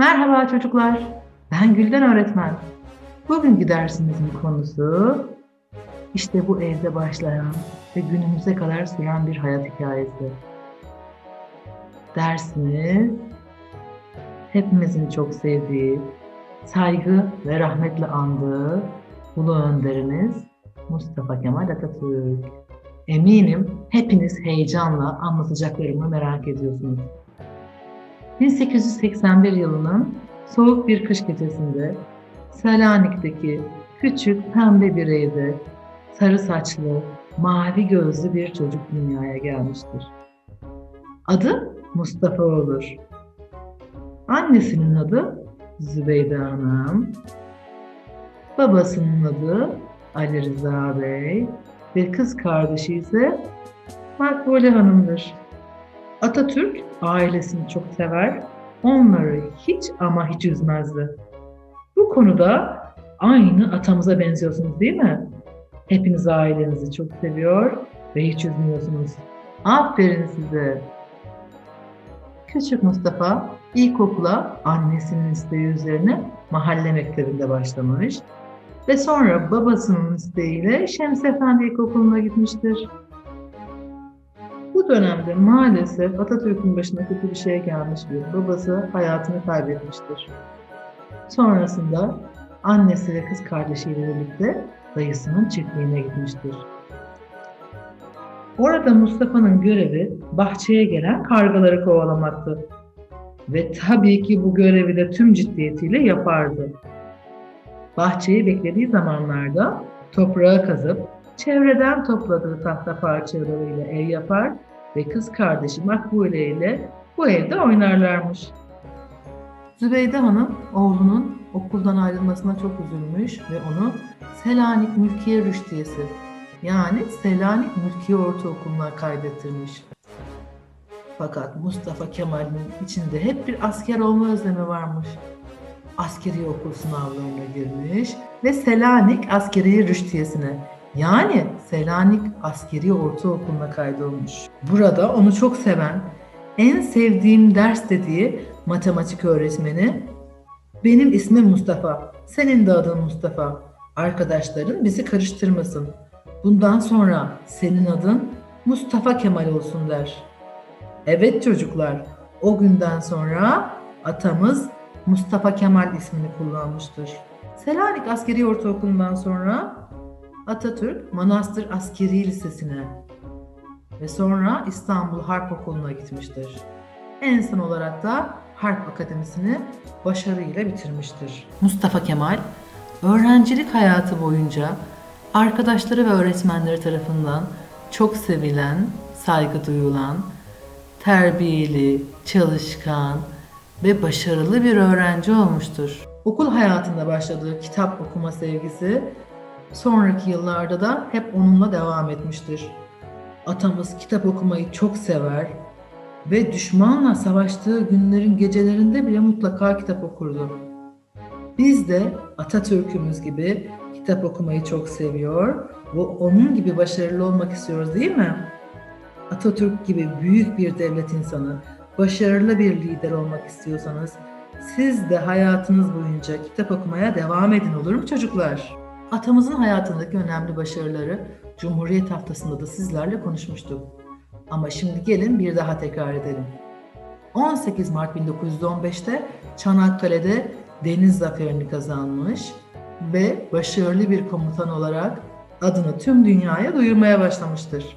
Merhaba çocuklar. Ben Gülden öğretmen. Bugünkü dersimizin konusu işte bu evde başlayan ve günümüze kadar süren bir hayat hikayesi. Dersimiz hepimizin çok sevdiği, saygı ve rahmetle andığı ulu önderimiz Mustafa Kemal Atatürk. Eminim hepiniz heyecanla anlatacaklarımı merak ediyorsunuz. 1881 yılının soğuk bir kış gecesinde Selanik'teki küçük pembe bir evde sarı saçlı, mavi gözlü bir çocuk dünyaya gelmiştir. Adı Mustafa olur. Annesinin adı Zübeyde Hanım. Babasının adı Ali Rıza Bey ve kız kardeşi ise Makbule Hanım'dır. Atatürk ailesini çok sever, onları hiç ama hiç üzmezdi. Bu konuda aynı atamıza benziyorsunuz değil mi? Hepiniz ailenizi çok seviyor ve hiç üzmüyorsunuz. Aferin size. Küçük Mustafa ilkokula annesinin isteği üzerine mahalle mektebinde başlamış ve sonra babasının isteğiyle Şems Efendi İlkokulu'na gitmiştir. Bu dönemde maalesef Atatürk'ün başına kötü bir şey gelmiş bir babası hayatını kaybetmiştir. Sonrasında annesi ve kız kardeşiyle birlikte dayısının çiftliğine gitmiştir. Orada Mustafa'nın görevi bahçeye gelen kargaları kovalamaktı. Ve tabii ki bu görevi de tüm ciddiyetiyle yapardı. Bahçeyi beklediği zamanlarda toprağı kazıp çevreden topladığı tahta parçalarıyla ev yapar ve kız kardeşi Makbule ile bu evde oynarlarmış. Zübeyde Hanım oğlunun okuldan ayrılmasına çok üzülmüş ve onu Selanik Mülkiye Rüştiyesi yani Selanik Mülkiye Ortaokulu'na kaydettirmiş. Fakat Mustafa Kemal'in içinde hep bir asker olma özlemi varmış. Askeri okul sınavlarına girmiş ve Selanik Askeri Rüştiyesi'ne yani Selanik Askeri Ortaokulu'na kaydolmuş. Burada onu çok seven, en sevdiğim ders dediği matematik öğretmeni benim ismim Mustafa, senin de adın Mustafa. Arkadaşların bizi karıştırmasın. Bundan sonra senin adın Mustafa Kemal olsun der. Evet çocuklar, o günden sonra atamız Mustafa Kemal ismini kullanmıştır. Selanik Askeri Ortaokulu'ndan sonra Atatürk Manastır Askeri Lisesi'ne ve sonra İstanbul Harp Okulu'na gitmiştir. En son olarak da Harp Akademisi'ni başarıyla bitirmiştir. Mustafa Kemal, öğrencilik hayatı boyunca arkadaşları ve öğretmenleri tarafından çok sevilen, saygı duyulan, terbiyeli, çalışkan ve başarılı bir öğrenci olmuştur. Okul hayatında başladığı kitap okuma sevgisi sonraki yıllarda da hep onunla devam etmiştir. Atamız kitap okumayı çok sever ve düşmanla savaştığı günlerin gecelerinde bile mutlaka kitap okurdu. Biz de Atatürk'ümüz gibi kitap okumayı çok seviyor ve onun gibi başarılı olmak istiyoruz değil mi? Atatürk gibi büyük bir devlet insanı, başarılı bir lider olmak istiyorsanız siz de hayatınız boyunca kitap okumaya devam edin olur mu çocuklar? Atamızın hayatındaki önemli başarıları Cumhuriyet Haftası'nda da sizlerle konuşmuştuk. Ama şimdi gelin bir daha tekrar edelim. 18 Mart 1915'te Çanakkale'de deniz zaferini kazanmış ve başarılı bir komutan olarak adını tüm dünyaya duyurmaya başlamıştır.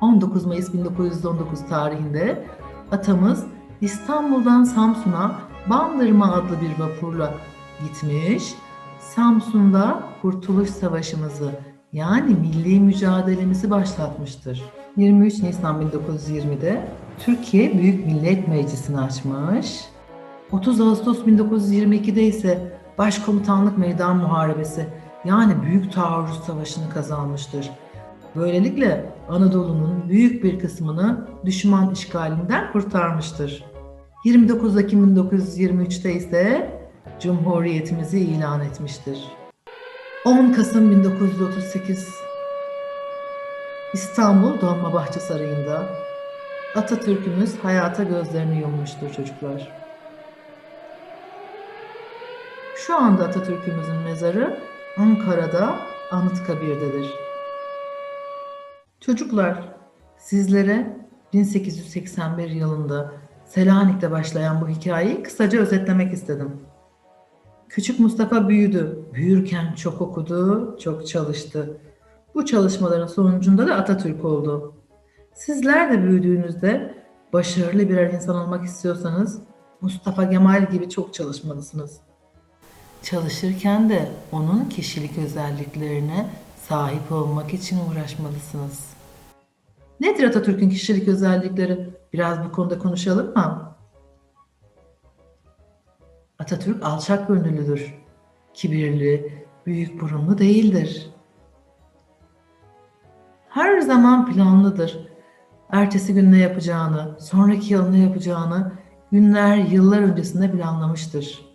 19 Mayıs 1919 tarihinde atamız İstanbul'dan Samsun'a Bandırma adlı bir vapurla gitmiş. Samsun'da Kurtuluş Savaşımızı yani milli mücadelemizi başlatmıştır. 23 Nisan 1920'de Türkiye Büyük Millet Meclisi'ni açmış. 30 Ağustos 1922'de ise Başkomutanlık Meydan Muharebesi yani Büyük Taarruz Savaşı'nı kazanmıştır. Böylelikle Anadolu'nun büyük bir kısmını düşman işgalinden kurtarmıştır. 29 Ekim 1923'te ise Cumhuriyetimizi ilan etmiştir. 10 Kasım 1938 İstanbul Dolmabahçe Sarayı'nda Atatürk'ümüz hayata gözlerini yummuştur çocuklar. Şu anda Atatürk'ümüzün mezarı Ankara'da Anıtkabir'dedir. Çocuklar, sizlere 1881 yılında Selanik'te başlayan bu hikayeyi kısaca özetlemek istedim. Küçük Mustafa büyüdü. Büyürken çok okudu, çok çalıştı. Bu çalışmaların sonucunda da Atatürk oldu. Sizler de büyüdüğünüzde başarılı birer insan olmak istiyorsanız Mustafa Kemal gibi çok çalışmalısınız. Çalışırken de onun kişilik özelliklerine sahip olmak için uğraşmalısınız. Nedir Atatürk'ün kişilik özellikleri? Biraz bu konuda konuşalım mı? Atatürk alçak gönüllüdür. Kibirli, büyük burunlu değildir. Her zaman planlıdır. Ertesi gün ne yapacağını, sonraki yıl ne yapacağını günler, yıllar öncesinde planlamıştır.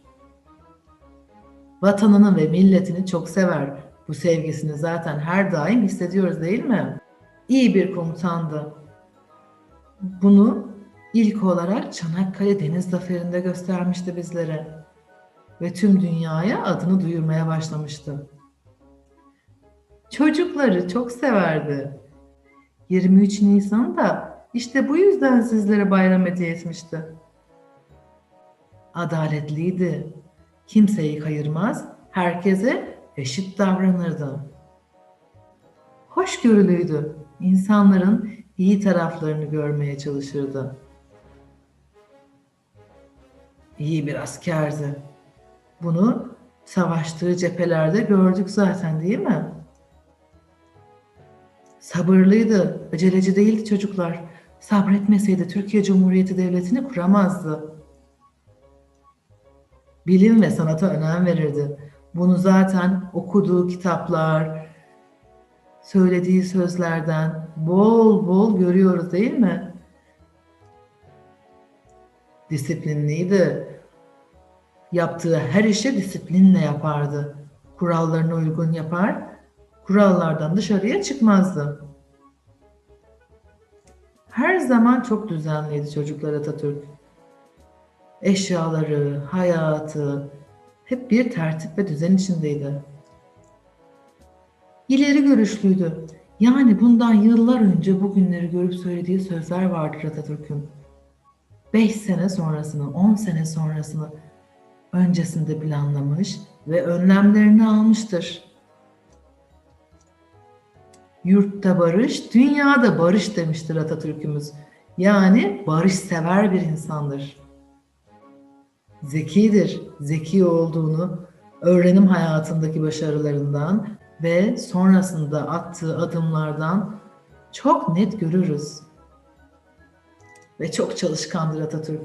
Vatanını ve milletini çok sever. Bu sevgisini zaten her daim hissediyoruz değil mi? İyi bir komutandı. Bunu ilk olarak Çanakkale Deniz Zaferi'nde göstermişti bizlere ve tüm dünyaya adını duyurmaya başlamıştı. Çocukları çok severdi. 23 Nisan'da işte bu yüzden sizlere bayram hediye etmişti. Adaletliydi. Kimseyi kayırmaz, herkese eşit davranırdı. Hoşgörülüydü. İnsanların iyi taraflarını görmeye çalışırdı. İyi bir askerdi. Bunu savaştığı cephelerde gördük zaten değil mi? Sabırlıydı, aceleci değildi çocuklar. Sabretmeseydi Türkiye Cumhuriyeti Devleti'ni kuramazdı. Bilim ve sanata önem verirdi. Bunu zaten okuduğu kitaplar, söylediği sözlerden bol bol görüyoruz değil mi? Disiplinliydi. Yaptığı her işi disiplinle yapardı. Kurallarına uygun yapar, kurallardan dışarıya çıkmazdı. Her zaman çok düzenliydi çocuklar Atatürk. Eşyaları, hayatı hep bir tertip ve düzen içindeydi. İleri görüşlüydü. Yani bundan yıllar önce bugünleri görüp söylediği sözler vardır Atatürk'ün. Beş sene sonrasını, on sene sonrasını öncesinde planlamış ve önlemlerini almıştır. Yurtta barış, dünyada barış demiştir Atatürk'ümüz. Yani barış sever bir insandır. Zekidir. Zeki olduğunu öğrenim hayatındaki başarılarından ve sonrasında attığı adımlardan çok net görürüz. Ve çok çalışkandır Atatürk.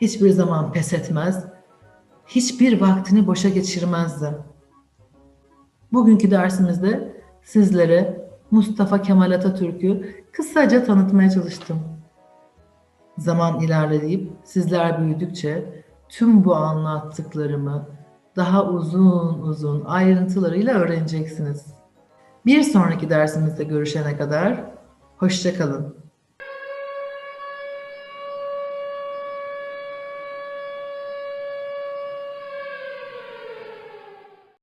Hiçbir zaman pes etmez, hiçbir vaktini boşa geçirmezdi. Bugünkü dersimizde sizlere Mustafa Kemal Atatürk'ü kısaca tanıtmaya çalıştım. Zaman ilerleyip sizler büyüdükçe tüm bu anlattıklarımı daha uzun uzun ayrıntılarıyla öğreneceksiniz. Bir sonraki dersimizde görüşene kadar hoşçakalın.